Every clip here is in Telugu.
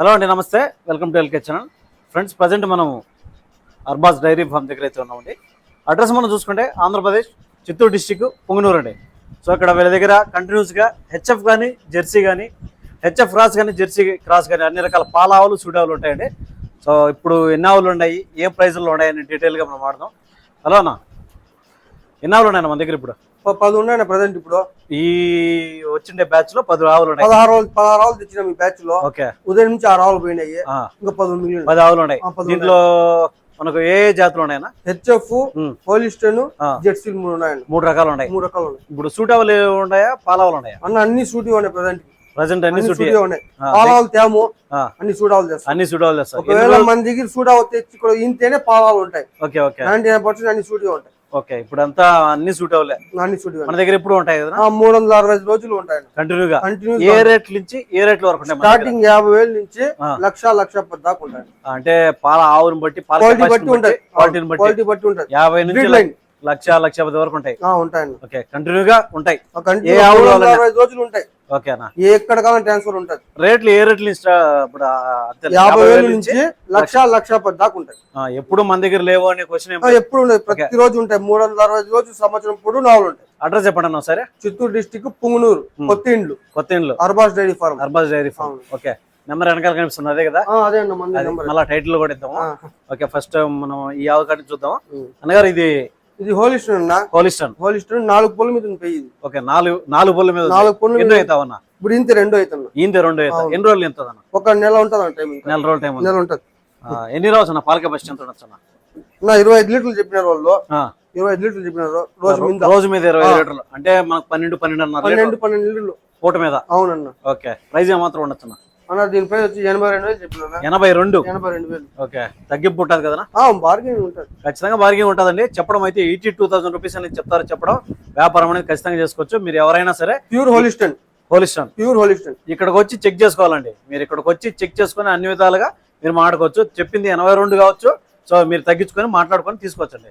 హలో అండి నమస్తే. Welcome to LK channel. Friends present మనం అర్బాస్ డైరీ ఫామ్ దగ్గర అయితే ఉన్నామండి. అడ్రస్ మనం చూసుకుంటే ఆంధ్రప్రదేశ్ చిత్తూరు డిస్టిక్ పొంగనూరు అండి. సో ఇక్కడ వీళ్ళ దగ్గర కంటిన్యూస్గా హెచ్ఎఫ్ కానీ జెర్సీ కానీ హెచ్ఎఫ్ క్రాస్ కానీ జెర్సీ క్రాస్ కానీ అన్ని రకాల పాల ఆవులు సుడావులు ఉంటాయండి. సో ఇప్పుడు ఎన్ని ఆవులు ఉన్నాయి ఏ ప్రైజుల్లో ఉన్నాయని డీటెయిల్గా మనం వాడదాం. హలో అన్న. ఎన్ని ఆవులు ఉన్నాయన్న మన దగ్గర ఇప్పుడు? పది ఉన్నాయి ప్రజెంట్ ఇప్పుడు. ఈ వచ్చిండే బ్యాచ్లో పది ఆవులు ఉన్నాయి. పదహారు రోజులు పదహారు రోజులు తెచ్చినాం ఈ బ్యాచ్లో. ఓకే. ఉదయం నుంచి ఆరు ఆవులు పోయినాయి. ఇంకా పది మిగిలిన పది ఆవులు ఉన్నాయి. దీంట్లో మనకు ఏ జాతులు ఉన్నాయన్నా? హెచ్ఎఫ్. పోలిస్టన్ ఆ. జెర్సీ మూడు ఉన్నాయండి మూడు రకాలు ఉన్నాయి. మూడు రకాలు ఉన్నాయి. ఇప్పుడు సూటావులు ఉన్నాయా? పాలావులు ఉన్నాయా? అన్న అన్ని సూటి ఉన్నాయి ప్రజెంట్ ప్రజెంట్ అన్ని సూటి సూటి ఉన్నాయి. పాలాలు తేము అన్ని సూడాలు చేస్తాం అన్ని సూటావులు చేస్తారు ఒకవేళ మన దగ్గర సూడావు తెచ్చి ఇంతేనే పాలాలు ఉంటాయి. Okay okay. Ninety nine percent అన్ని సూటి ఉంటాయి. ఓకే ఇప్పుడు అంతా అన్ని సూటావులే అన్ని సూటి మన ఉంటాయి దగ్గర ఎప్పుడు ఉంటాయి కదా మూడు వందల అరవై ఐదు రోజులు ఉంటాయి. కంటిన్యూగా కంటిన్యూ ఏ రేట్ల నుంచి ఏ రేట్ల వరకు ఉంటాయి? స్టార్టింగ్ యాభై వేల నుంచి. లక్ష లక్ష దాకా ఉంటాయి. అంటే పాల ఆవుని బట్టి పాల క్వాలిటీ బట్టి ఉంటాయి. క్వాలిటీని బట్టి. క్వాలిటీ బట్టి ఉంటాయి. యాభై నుంచి. లక్ష లక్ష పది వరకు ఉంటాయి. ఆ, ఉంటాయండి. ఓకే కంటిన్యూగా ఉంటాయి. ఏ ఆవులు రోజులు ఉంటాయి. ఓకేనా? ఎక్కడ ట్రాన్స్ఫర్ ఉంటుంది. రేట్లు ఏ రేట్లు యాభై వేల నుంచి లక్ష లక్ష. పది దాకా ఉంటాయి. ఎప్పుడు మన దగ్గర లేవు అనే క్వశ్చన్ ఎప్పుడు ఉండదు. ప్రతి రోజు ఉంటాయి. మూడు వందల అరవై రోజులు సంవత్సరం పొడు నావులు ఉంటాయి. అడ్రస్ చెప్పండి అన్న సరే చిత్తూరు డిస్టిక్ పుంగనూరు కొత్త ఇండ్లు. కొత్త ఇండ్లు. Arbaz dairy farm. Arbaz dairy farm. Okay. Number వెనకాల కనిపిస్తుంది అదే కదా? అదే మళ్ళీ టైటిల్ కూడా ఇద్దాము? ఆ. ఓకే ఫస్ట్ మనం ఈ అవకాశం చూద్దాం. అన్నగారు ఇది ఇది హోలిస్టన్ అన్న? హోలిస్టన్ హోలిస్టన్ నాలుగు పొల మీద ఇది. ఓకే నాలుగు నాలుగు పుల్ల మీద. నాలుగు పొల ఎన్నో మీద అవుతావన్న? ఇప్పుడు ఇంత రెండో అవుతున్నా ఈంత రెండు అవుతా. ఎన్ని రోజులు ఎంత అన్న ఒక నెల ఉంటుంది అన్న టైం నెల రోజుల టైం నెల ఉంటుంది. ఎన్ని రోజులు అన్న పాలక బస్ ఎంత ఉండొచ్చు అన్న? నా ఇరవై ఐదు లీటర్లు చెప్పినారు వాళ్ళు. ఇరవై ఐదు లీటర్లు చెప్పినారు. రోజు మీద. రోజు మీద ఇరవై ఐదు లీటర్లు. అంటే మనకు పన్నెండు పన్నెండు అన్నారు పన్నెండు పన్నెండు లీటర్లు. పూట మీద? అవునన్న. ఓకే. ప్రైజ్ ఏమాత్రం ఉండొచ్చు అన్న? అన్న దీని ప్రైస్ వచ్చి ఎనభై రెండు వేలు చెప్పినారు ఎనభై రెండు. ఎనభై రెండు వేలు. ఓకే. తగ్గింపు ఉంటుంది కదా ఆ, బార్గెన్ ఉంటుంది. ఖచ్చితంగా బార్గెన్ ఉంటుందండి. చెప్పడం అయితే ఎయిటీ టూ థౌసండ్ రూపీస్ అనేది చెప్తారు చెప్పడం. వ్యాపారం అనేది ఖచ్చితంగా చేసుకోవచ్చు. మీరు ఎవరైనా సరే pure Holiston Holiston pure Holiston ఇక్కడికి వచ్చి చెక్ చేసుకోవాలండి. మీరు ఇక్కడికి వచ్చి చెక్ చేసుకుని అన్ని విధాలుగా మీరు మాట్లాడుకోవచ్చు. చెప్పింది ఎనభై రెండు కావచ్చు. సో మీరు తగ్గించుకొని మాట్లాడుకొని తీసుకోవచ్చండి.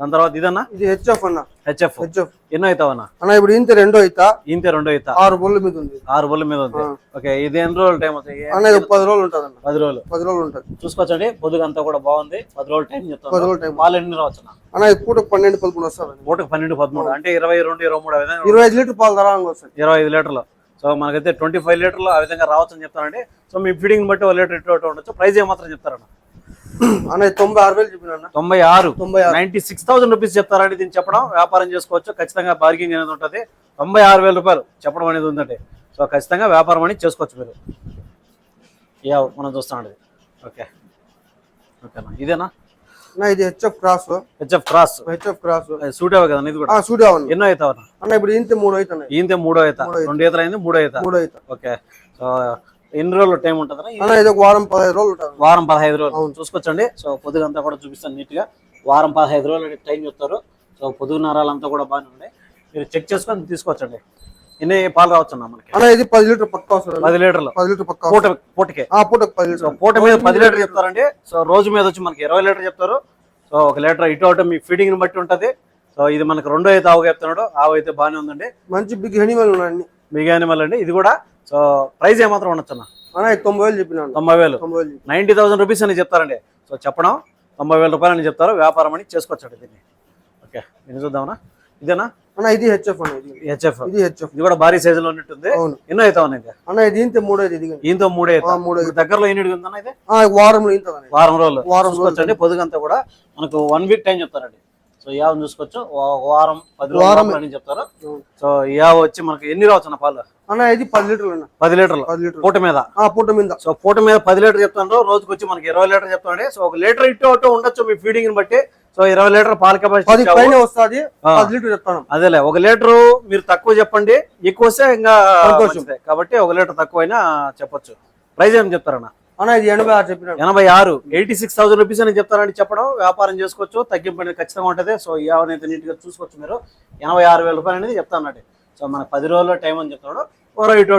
దాని తర్వాత ఇదన్నా? ఇది హెచ్ఎఫ్ అన్న. హెచ్ఎఫ్ హెచ్ఎఫ్ ఎన్నో అవుతావన్నా అన్న ఇప్పుడు ఇంత రెండో అవుతా ఇంతే రెండో అవుతా ఆరు బొల్ల మీద ఉంది. ఆరు బొల్ల మీద ఉంది. ఓకే ఇది ఎన్ని రోజులు టైం అవుతాయి అన్న ఇది పది రోజులు ఉంటుంది అన్న పది రోజులు. పది రోజులు ఉంటుంది. చూసుకోవచ్చండి పొద్దుగా అంతా కూడా బాగుంది. పది రోజులు టైం పది చెప్తాను రోజులు టైం పాలు ఎన్ని రావచ్చు అన్న ఇది పూటకు పన్నెండు పదకొండు వస్తుంది అన్న. పూటకు పన్నెండు పదమూడు. అంటే ఇరవై రెండు ఇరవై మూడు విధంగా ఇరవై ఐదు లీటర్ పాలు ధరాలంగా వస్తుంది ఇరవై ఐదు లీటర్లు. సో మనకైతే ట్వంటీ ఫైవ్ లీటర్లు ఆ విధంగా రావచ్చు అని చెప్తానండి. సో మీ ఫీడింగ్ బట్టి ఒక లీటర్ ఇటు ఉండొచ్చు. ప్రైస్ ఏమాత్రం చెప్తారన్న. అన్న తొంభై ఆరు వేలు చెప్పిన తొంభై ఆరు. నైన్టీ సిక్స్ థౌసండ్ రూపీస్ చెప్తారండి దీన్ని చెప్పడం వ్యాపారం చేసుకోవచ్చు ఖచ్చితంగా బార్గింగ్ అనేది ఉంటుంది. తొంభై ఆరు వేల రూపాయలు చెప్పడం అనేది ఉందండి సో ఖచ్చితంగా వ్యాపారం అనేది చేసుకోవచ్చు మీరు. యా మనం చూస్తామండి. ఓకే. ఓకేనా? ఇదేనా? ఇది HF cross HF cross HF cross suit అవ్వ కదా ఇది కూడా? ఎన్నో అన్న? ఇప్పుడు ఇంత మూడు అవుతున్నాయి. ఈంతే మూడో అవుతా. రెండు ఈతలు అయింది మూడో అవుతా. మూడు అవుతా ఓకే. సో ఎన్ని రోజులు టైం ఉంటుందా అన్న ఇది ఒక వారం పదహైదు రోజులు ఉంటుంది. వారం పదహైదు రోజులు. అవును. చూసుకోవచ్చండి సో పొద్దుగంతా కూడా చూపిస్తాను నీట్గా వారం పదహైదు రోజులు టైం చెప్తారు సో పొదుగు నరాలంతా కూడా బాగానే ఉన్నాయి మీరు చెక్ చేసుకొని తీసుకోవచ్చండి. ఎన్ని పాలు రావచ్చు మనకి? ఇది పది లీటర్ పక్క. పది లీటర్లు. పది లీటర్ పక్క పూట పూటకే. పది లీటర్. పూట మీద పది లీటర్ చెప్తారండి. సో రోజు మీద వచ్చి మనకి ఇరవై లీటర్ చెప్తారు. సో ఒక లీటర్ ఇటు అటు మీ ఫీడింగ్ని బట్టి ఉంటది. సో ఇది మనకు రెండో అయితే ఆవు చెప్తున్నాడు ఆవు అయితే బాగానే ఉందండి. మంచి బిగ్ హెనిమల్ ఉన్నాయి అన్ని. మిగా అనిమల్ అండి. ఇది కూడా సో ప్రైస్ ఏమాత్రం ఉండొచ్చు అన్న తొంభై వేలు చెప్పిన. తొంభై వేలు. తొంభై వేలు చెప్పిన. నైంటీ థౌసండ్ రూపీస్ అని చెప్తారండి. సో చెప్పడం తొంభై వేల రూపాయలు అని చెప్తారు వ్యాపారం అని చేసుకోవచ్చు దీన్ని. ఓకే దీన్ని చూద్దామన్నా? ఇదేనా? అన్న ఇది హెచ్ఎఫ్ హెచ్ఎఫ్. ఇది హెచ్ఎఫ్. ఇది కూడా భారీ సైజులో ఉన్నట్టుంది. ఎన్నో అవుతా ఉన్నాయి ఇది అన్న ఇది ఇంత మూడో ఇది మూడే దగ్గరలో ఎన్ని ఉందన్న ఇది? అన్న. వారం రోజులు. వారం చూసుకోవచ్చండి. పొదుగంతా కూడా మనకు వన్ వీక్ టైం చెప్తారండి. సో యావ చూసుకోవచ్చు. వారం పది వారం. అని చెప్తారు. సో యావ వచ్చి మనకి ఎన్ని రావచ్చు అన్న పాలు? అన్న ఇది పది లీటర్లు అన్న. పది లీటర్లు. పది లీటర్లు. పూట మీద? ఆ పూట మీద. సో పూట మీద పది లీటర్ చెప్తాను. రోజుకి వచ్చి మనకి ఇరవై లీటర్ చెప్తాండి సో ఒక లీటర్ ఇటు అటు ఉండొచ్చు మీ ఫీడింగ్ని బట్టి. సో ఇరవై లీటర్ పాల కెపాసిటీ పైన వస్తుంది. పది లీటర్ చెప్తాను. అదేలే. ఒక లీటర్ మీరు తక్కువ చెప్పండి. ఎక్కువ వస్తే ఇంకా. కాబట్టి ఒక లీటర్ తక్కువైనా చెప్పొచ్చు. ప్రైస్ ఏం చెప్తారన్న? ఎనభై ఆరు ఎయిటీ సిక్స్ థౌసండ్ రూపీస్ అని చెప్తారని చెప్పడం వ్యాపారం చేసుకోవచ్చు తగ్గింపు అనేది ఖచ్చితంగా ఉంటుంది. సో అనేది నీట్గా చూసుకోవచ్చు మీరు. ఎనభై ఆరు వేల రూపాయలు అనేది చెప్తానండి సో మన పది రోజుల టైం అని చెప్తున్నాడు. ఓ ఇటు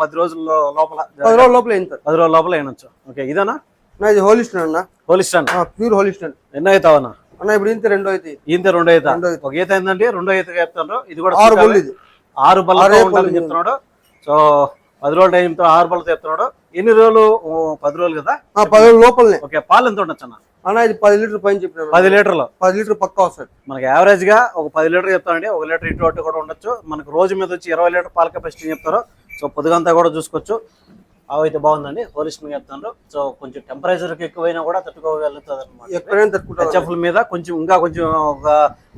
పది రోజుల లోపల పది రోజుల లోపల ఇంత పది రోజుల లోపల అయినొచ్చు ఓకే ఇదేనా? అన్న ఇది హోలిస్టన్ అన్న. హోలిస్టాన్ ప్యూర్ హోలిస్టన్ ఎన్నో అవుతావన్నా అన్న? ఇప్పుడు ఇంత రెండో అయితే ఈంత రెండో ఈత. ఒక ఈత ఏంటంటే రెండో ఈత చెప్తాను ఇది కూడా ఆరు. బొల్లు ఇది. ఆరు బళ్ళు చెప్తున్నాడు. సో పది రోజులు టైంతో ఆరు బలతో చెప్తున్నాడు ఎన్ని రోజులు? పది రోజులు కదా? ఆ, పది రోజుల లోపలనే. ఓకే పాలు ఎంత ఉండొచ్చు అన్న? అన్న ఇది పది లీటర్ పైన చెప్పినాను పది లీటర్లు. పది లీటర్ పక్కా వస్తుంది మనకి యావరేజ్గా ఒక పది లీటర్ చెప్తానండి ఒక లీటర్ ఇటు అటు కూడా ఉండొచ్చు. మనకు రోజు మీద వచ్చి ఇరవై లీటర్ పాల కెపాసిటీ చెప్తారు. సో పొద్దుగంతా కూడా చూసుకోవచ్చు. అవి అయితే బాగుందండి. హోలిస్ట్గా చెప్తాను. సో కొంచెం టెంపరేచర్ ఎక్కువైనా కూడా తట్టుకోగలుగుతుంది అనమాట ఎక్కడైనా మీద కొంచెం ఇంకా కొంచెం ఒక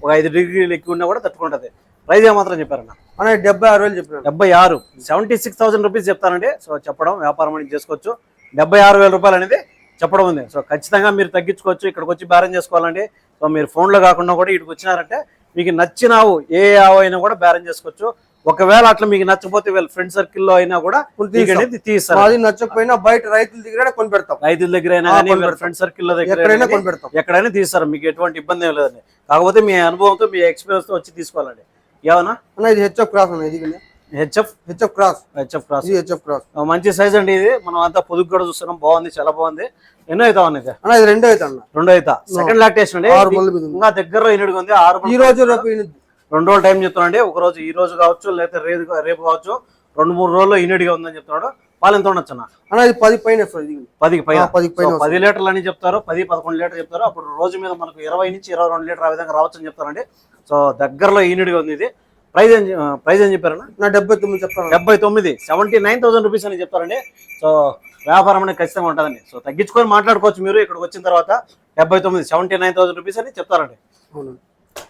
ఒక ఐదు డిగ్రీలు ఎక్కువ ఉన్నా కూడా తట్టుకుంటది. ప్రైజ్ ఏమాత్రం చెప్పారన్న. అన్న డెబ్బై ఆరు వేలు చెప్పినాను డెబ్బై ఆరు. సెవెంటీ సిక్స్ థౌసండ్ రూపీస్ చెప్తానండి. సో చెప్పడం వ్యాపారం అనేది చేసుకోవచ్చు. డెబ్బై ఆరు వేల రూపాయలు అనేది చెప్పడం ఉంది. సో ఖచ్చితంగా మీరు తగ్గించుకోవచ్చు ఇక్కడికి వచ్చి బేరం చేసుకోవాలండి. సో మీరు ఫోన్లో కాకుండా కూడా ఇక్కడికి వచ్చినారంటే మీకు నచ్చిన ఆవు ఏ ఆవు అయినా కూడా బేరం చేసుకోవచ్చు. ఒకవేళ అట్లా మీకు నచ్చపోతే వీళ్ళ ఫ్రెండ్ సర్కిల్లో అయినా కూడా తీస్తారు మాది నచ్చకపోయినా బయట రైతుల దగ్గర కొని పెడతాం రైతుల దగ్గర అయినా. ఫ్రెండ్ సర్కిల్ దగ్గర ఎక్కడైనా అయినా కొని పెడతాం ఎక్కడైనా తీస్తారు. మీకు ఎటువంటి ఇబ్బంది ఏం లేదండి. కాకపోతే మీ అనుభవంతో మీ ఎక్స్పీరియన్స్తో వచ్చి తీసుకోవాలండి. ఏమన్నా అన్న ఇది హెచ్ఎఫ్ క్రాస్ అన్న ఇది HF HF cross HF cross ఇది హెచ్ఎఫ్ క్రాస్ మంచి సైజ్ అండి ఇది మనం అంతా పొదుగు కూడా చూస్తున్నాం. బాగుంది చాలా బాగుంది. ఎన్నో అవుతా ఉంది ఇది అన్న ఇది రెండో అయితే అన్న. రెండో అవుతా. సెకండ్ లాక్టేషన్ అండి. ఆరు. ఇంకా దగ్గరలో ఉంది. ఆరు ఈ రోజు రేపు రెండు రోజులు టైం చెప్తున్నాండి ఒక రోజు ఈ రోజు కావచ్చు లేకపోతే రేపు రేపు కావచ్చు. రెండు మూడు రోజుల్లో ఇనిడిగా ఉందని చెప్తున్నాడు. పాలు ఎంత ఉండొచ్చు అన్న? ఇది పది పైన పదికి పైన. ఆ, పదికి పైన పది లీటర్లు అని చెప్తారు పది పదకొండు లీటర్లు చెప్తారు. అప్పుడు రోజు మీద మనకు ఇరవై నుంచి ఇరవై రెండు లీటర్ ఆ విధంగా రావచ్చు అని చెప్తారండి. సో దగ్గరలో ఈనిడిగా ఉంది ఇది. ప్రైజ్ ఏం ప్రైజ్ ఏం చెప్పారన్నా నా డెబ్బై తొమ్మిది చెప్తాను. డెబ్బై తొమ్మిది. సెవెంటీ నైన్ థౌసండ్ రూపీస్ అని చెప్తారండి. సో వ్యాపారం అనేది ఖచ్చితంగా ఉంటుందండి. సో తగ్గించుకొని మాట్లాడుకోవచ్చు మీరు ఇక్కడికి వచ్చిన తర్వాత. డెబ్బై తొమ్మిది సెవెంటీ నైన్ థౌసండ్ రూపీస్ అని చెప్తారండి.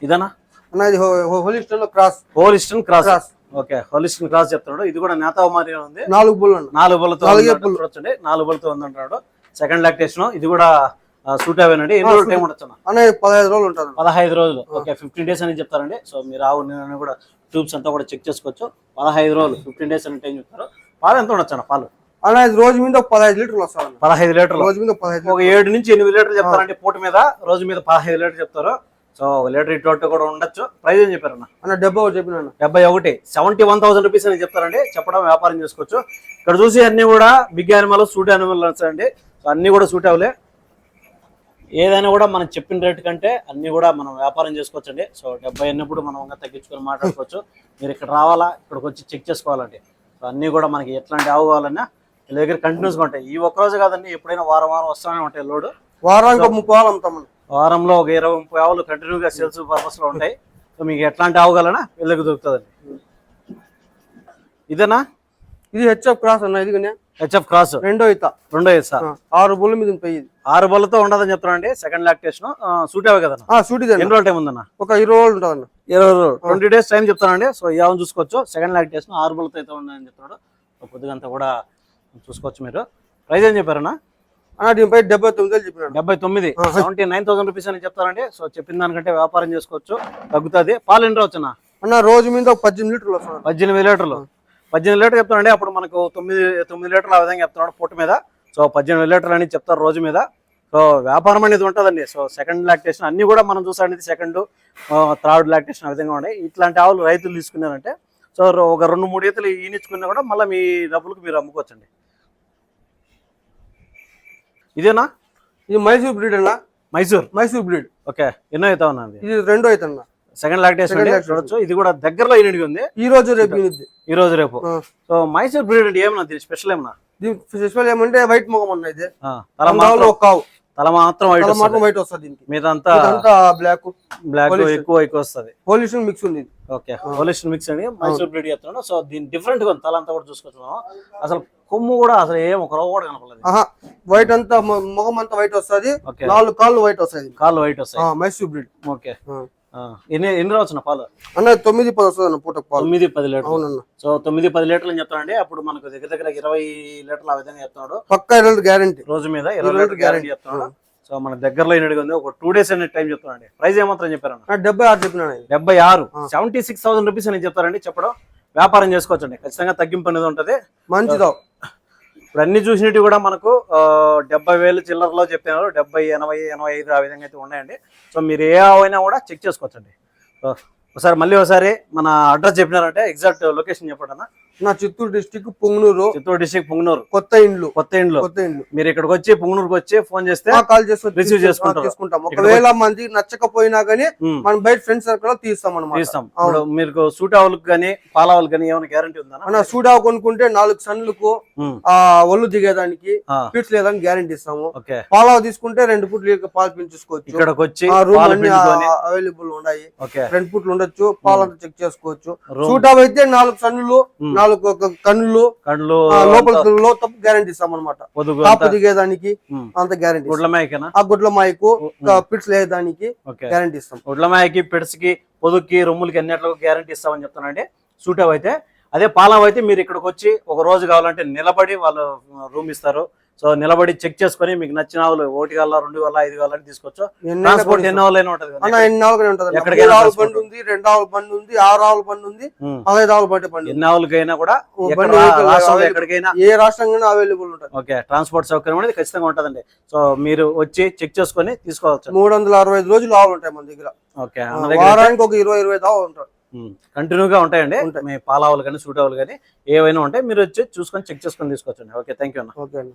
ఇదేనా అన్న ఇది హోలిస్టర్లో cross. Holstein cross. Okay Holstein cross చెప్తున్నాడు. ఇది కూడా నేతావమారి ఉంది. నాలుగు బుల్ నాలుగు ఉందంట- చూడొచ్చండి నాలుగు బలతో ఉందంటున్నాడు సెకండ్ లాక్టేషన్ ఇది కూడా సూట్ అవేనండి ఎన్ని రోజులు టైం ఉండొచ్చు పదహైదు రోజులు ఉంటుంది పదహైదు రోజులు. ఓకే ఫిఫ్టీన్ డేస్ అని చెప్తారండి. సో మీరు ఆవు నేను కూడా ట్యూబ్స్ అంతా కూడా చెక్ చేసుకోవచ్చు. పదహైదు రోజులు ఫిఫ్టీన్ డేస్ అని టైం చెప్తారు. పాలు ఎంత ఉండొచ్చు అన్న? పాలు? అన్న ఇది రోజు మీద పదహైదు లీటర్లు అన్న పదహైదు లీటర్లు. రోజు మీద పదహైదు ఒక ఏడు నుంచి ఎనిమిది లీటర్లు చెప్తారండి పూట మీద. రోజు మీద పదహైదు లీటర్ చెప్తారు. సో ఒక లీటర్ ఇటు అటు కూడా ఉండొచ్చు. ప్రైస్ ఏం చెప్పారన్న? అన్న డెబ్బై ఒకటి చెప్పిన డెబ్బై ఒకటి. సెవెంటీ వన్ థౌసండ్ రూపీస్ అని చెప్తారండి. చెప్పడం వ్యాపారం చేసుకోవచ్చు. ఇక్కడ చూసి అన్ని కూడా బిగ్ యానిమల్ సూట్ యానిమల్ అండి సో అన్ని కూడా సూట్ అవ్వలే ఏదైనా కూడా మనం చెప్పిన రేట్ కంటే అన్ని కూడా మనం వ్యాపారం చేసుకోవచ్చు అండి సో డెబ్బై అన్నప్పుడు మనం ఇంకా తగ్గించుకొని మాట్లాడుకోవచ్చు. మీరు ఇక్కడ రావాలా? ఇక్కడికి వచ్చి చెక్ చేసుకోవాలండి. సో అన్ని కూడా మనకి ఎట్లాంటి ఆవు కావాలన్నా వీళ్ళ దగ్గర కంటిన్యూస్గా ఉంటాయి. ఈ ఒక్క రోజు కాదండి ఎప్పుడైనా వారం వారం వస్తూనే ఉంటాయి లోడ్. వారానికి ముప్పై వాళ్ళు అమ్ముతాం వారంలో ఒక ఇరవై ముప్పై ఆవులు కంటిన్యూగా సేల్స్ పర్పస్లో ఉంటాయి. సో మీకు ఎట్లాంటి ఆవు కావాలన్నా వీళ్ళ దగ్గర దొరుకుతుందండి. ఇదేనా? ఇది హెచ్ఎఫ్ క్రాస్ అన్న ఇది హెచ్ఎఫ్ క్రాస్ రెండో ఇత రెండో ఆ, ఆరు బుల్ మీద ఇది ఆరు బల్లతో ఉండదని చెప్తున్నానండి. సెకండ్ లాక్టేషన్ సూట్ అవే ఆ సూట్ ఇది ఎన్ని రోజులు టైం ఉందన్న? ఒక ఇరవై రోజులు ఉంటుంది ఇరవై రోజులు. ట్వంటీ డేస్ టైం చెప్తానండి సో ఆవును చూసుకోవచ్చు. సెకండ్ లాక్టేషన్ ఆరు బల్లతో అయితే ఉందని చెప్తున్నాడు. సో కొద్దిగంతా కూడా చూసుకోవచ్చు మీరు. ప్రైస్ ఏం చెప్పారన్నా? దీనిపై డెబ్బై తొమ్మిది వేలు చెప్పినాడు. డెబ్బై తొమ్మిది. సెవెంటీ నైన్ థౌసండ్ రూపీస్ అని చెప్తారండి సో చెప్పిన దానికంటే వ్యాపారం చేసుకోవచ్చు. తగ్గుతుంది. పాలు ఎన్ని రోజునా అన్న? రోజు మీద ఒక పద్దెనిమిది లీటర్లు. పద్దెనిమిది లీటర్లు. పద్దెనిమిది లీటర్ చెప్తానండి అప్పుడు మనకు తొమ్మిది తొమ్మిది లీటర్లు ఆ విధంగా చెప్తున్నాడు పూట మీద. సో పద్దెనిమిది లీటర్లు అని చెప్తారు రోజు మీద. సో వ్యాపారం అనేది ఉంటుందండి. సో సెకండ్ లాక్టేషన్ అన్ని కూడా మనం చూసాండి సెకండ్ థర్డ్ లాక్టేషన్ ఆ విధంగా ఉన్నాయి. ఇట్లాంటి ఆవులు రైతులు తీసుకున్నారంటే సో ఒక రెండు మూడు ఈతలు ఈనిచ్చుకున్నా కూడా మళ్ళీ మీ డబ్బులకు మీరు అమ్ముకోవచ్చండి. ఇదేనా? ఇది మైసూర్ బ్రీడ్ అన్న. మైసూర్? మైసూర్ బ్రీడ్. ఓకే ఎన్నో అవుతా ఉన్నది ఇది రెండో అయితే అన్న. Second lactation. చూడొచ్చు. ఇది కూడా దగ్గరలో ఈనిడిగా ఉంది. ఈ రోజు రేపు. ఈ రోజు రేపు. సో మైసూర్ బ్రీడ్ అంటే ఏమన్నా స్పెషల్ ఏమన్నా? స్పెషల్ ఏమంటే వైట్ మొగం అన్న ఇది. తల ఒక కావు. తల మాత్రం వైట్ వస్తుంది. మాత్రం వైట్ వస్తుంది దీనికి. మీదంతా బ్లాక్ బ్లాక్. ఎక్కువ ఎక్కువ వస్తుంది. పొల్యూషన్ మిక్స్ ఉంది. ఓకే పోలిషన్ మిక్స్ అని మైసూర్ బ్రీడ్ చెప్తున్నాడు సో దీని డిఫరెంట్గా ఉంది. తల అంతా కూడా చూసుకొచ్చున్నాం అసలు కొమ్ము కూడా అసలు ఏం ఒక రవ్వ కూడా కనపడలేదు. వైట్ అంతా మొ- మొగం అంతా వైట్ వస్తుంది. నాలుగు కాళ్ళు వైట్ వస్తాయి కాళ్ళు వైట్ వస్తాయి. మైసూర్ బ్రీడ్ ఓకే ఎన్ని ఎన్ని రావచ్చు పాలు? అన్న తొమ్మిది పది వస్తుంది పూటకు పాలు. తొమ్మిది పది లీటర్లు. అవునన్న. సో తొమ్మిది పది లీటర్లు అని చెప్తానండి. అప్పుడు మనకు దగ్గర దగ్గర ఇరవై లీటర్లు ఆ విధంగా చెప్తున్నాడు. పక్కా ఇరవై గ్యారంటీ. రోజు మీద ఇరవై లీటర్ గ్యారెంటీ. చెప్తున్నాడు. సో మన దగ్గరలో అయినట్టుగా ఉంది? ఒక టూ డేస్ అనే టైం చెప్తానండి ప్రైస్ ఏమాత్రం చెప్పారన్న? డెబ్బై ఆరు చెప్పినాను. డెబ్బై ఆరు. సెవెంటీ సిక్స్ థౌసండ్ రూపీస్ అని చెప్తారండి. చెప్పడం. వ్యాపారం చేసుకోవచ్చండి. ఖచ్చితంగా తగ్గింపు అనేది ఉంటుంది. మంచిదో. ఇప్పుడు అన్ని చూసినట్టు కూడా మనకు డెబ్బై వేలు చిల్లరలో చెప్పినారు. డెబ్బై ఎనభై ఎనభై ఐదు ఆ విధంగా అయితే ఉన్నాయండి. సో మీరు ఏ అయినా కూడా చెక్ చేసుకోవచ్చండి. ఒకసారి మళ్ళీ ఒకసారి మన అడ్రస్ చెప్పినారంటే ఎగ్జాక్ట్ లొకేషన్ చెప్పండి అన్న. నా చిత్తూరు డిస్టిక్ పుంగనూరు చిత్తూరు డిస్టిక్ పుంగనూరు. కొత్త ఇండ్లు. కొత్త ఇండ్లు. కొత్త ఇండ్లు. మీరు ఇక్కడికి వచ్చి పుంగనూరుకి వచ్చి ఫోన్ చేస్తే కాల్ చేసి రిసీవ్ తీసుకుంటాం ఒకవేళ మంది నచ్చకపోయినా గానీ మనం బయట ఫ్రెండ్స్ సర్కిల్లో తీస్తాం అనమాట తీస్తాం. మీకు సూట్ ఆవులకు కానీ పాలావులకు కానీ ఏమైనా గ్యారంటీ ఉందా సూడా కొనుక్కుంటే నాలుగు సన్లకు ఆ ఒళ్ళు దిగేదానికి ఫీట్స్ లేదని గ్యారెంటీ ఇస్తాము. ఓకే. పాలావు తీసుకుంటే రెండు ఫుట్లు పాలు పెంచుకోవచ్చు ఇక్కడికి వచ్చి పాలు అవైలబుల్ ఉన్నాయి. ఓకే. రెండు ఫుట్లు ఉండొచ్చు పాలంతా చెక్ చేసుకోవచ్చు. సూటావ్ అయితే నాలుగు సన్నులు. నాలుగు కళ్ళు ఆ, లోపల లోతప్పు గ్యారెంటీ ఇస్తాం అనమాట అంతా. దిగేదానికి. అంత గ్యారెంటీ గుడ్ల ఆ గుడ్ల మాయకు. పిట్స్ లేదానికి గ్యారెంటీ ఇస్తాం. గుడ్ల మేకకి పిడ్స్కి పొదుగుకి రొమ్ములకి అన్నిట్లకు గ్యారంటీ ఇస్తామని చెప్తానండి సూటావ్ అయితే. అదే పాలావ్ అయితే మీరు ఇక్కడికి వచ్చి ఒక రోజు కావాలంటే నిలబడి వాళ్ళు రూమ్ ఇస్తారు. సో నిలబడి చెక్ చేసుకొని మీకు నచ్చిన ఆవులు ఒకటి కావాలా రెండు కావాలా ఐదు కావాలని తీసుకోవచ్చు ట్రాన్స్పోర్ట్. ఎన్ని ఉంటుంది ఉంటుంది ఆవుల transport. బండి ఉంది రెండు ఆవుల బండి ఉంది ఆరు ఆవుల బండి ఉంది. పదహైదు ఆవుల బండి బండి. ఎన్ని ఆవులకైనా కూడా. ఎక్కడికైనా ఏ రాష్ట్రంగా అవైలబుల్ ఉంటుంది ఓకే ట్రాన్స్పోర్ట్ సౌకర్యం అనేది ఖచ్చితంగా ఉంటుందండి సో మీరు వచ్చి చెక్ చేసుకొని తీసుకోవచ్చు మూడు వందల అరవై ఐదు రోజులు ఆవులు ఉంటాయి మన దగ్గర ఓకే వారానికి ఒక ఇరవై ఇరవై ఆవులు ఉంటాయి కంటిన్యూగా ఉంటాయండి ఉంటాయి. మీ పాలావులు కానీ సూటావులు కానీ ఏవైనా ఉంటాయి మీరు వచ్చి చూసుకొని చెక్ చేసుకొని తీసుకోవచ్చండి ఓకే థ్యాంక్ యూ అన్న ఓకే అండి